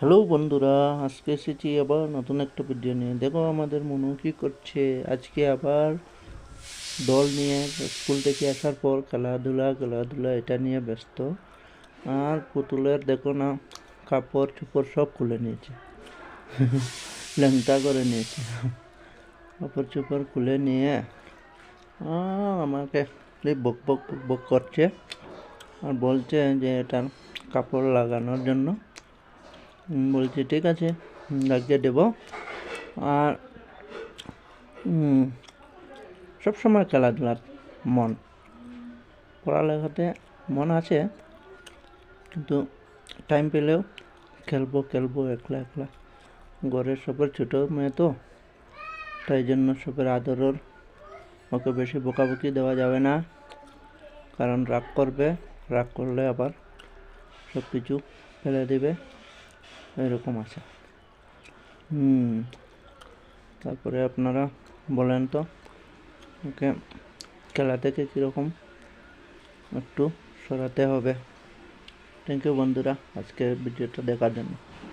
Hello বন্ধুরা, আজকে এসেছি আবার নতুন একটা ভিডিও নিয়ে। দেখো আমাদের মনু কী করছে। আজকে আবার দল নিয়ে স্কুল থেকে আসার পর খেলাধুলা খেলাধুলা, এটা নিয়ে ব্যস্ত। আর পুতুলের দেখো না, কাপড় চোপড় সব খুলে নিয়েছে। ল্যাংটা করে নিয়েছে। কাপড় চোপড় খুলে নিয়ে আমাকে বক বক বক করছে। আর বলছে যে এটা কাপড় লাগানোর জন্য। বলছি, ঠিক আছে লাগিয়ে দেবো। আর সবসময় খেলাধুলার মন, পড়ালেখাতে মন আছে, কিন্তু টাইম পেলেও খেলব খেলব, একলা একলা। ঘরের সবার ছোটো মেয়ে তো, তাই জন্য সবের আদরর ওকে বেশি বকাবকি দেওয়া যাবে না। কারণ রাগ করবে, রাগ করলে আবার সব কিছু ফেলে দেবে। এরকম আছে। হুম, তারপরে আপনারা বলেন তো, ওকে খেলা থেকে কীরকম? একটু সরাতে হবে। থ্যাংক ইউ বন্ধুরা, আজকের ভিডিওটা দেখার জন্য।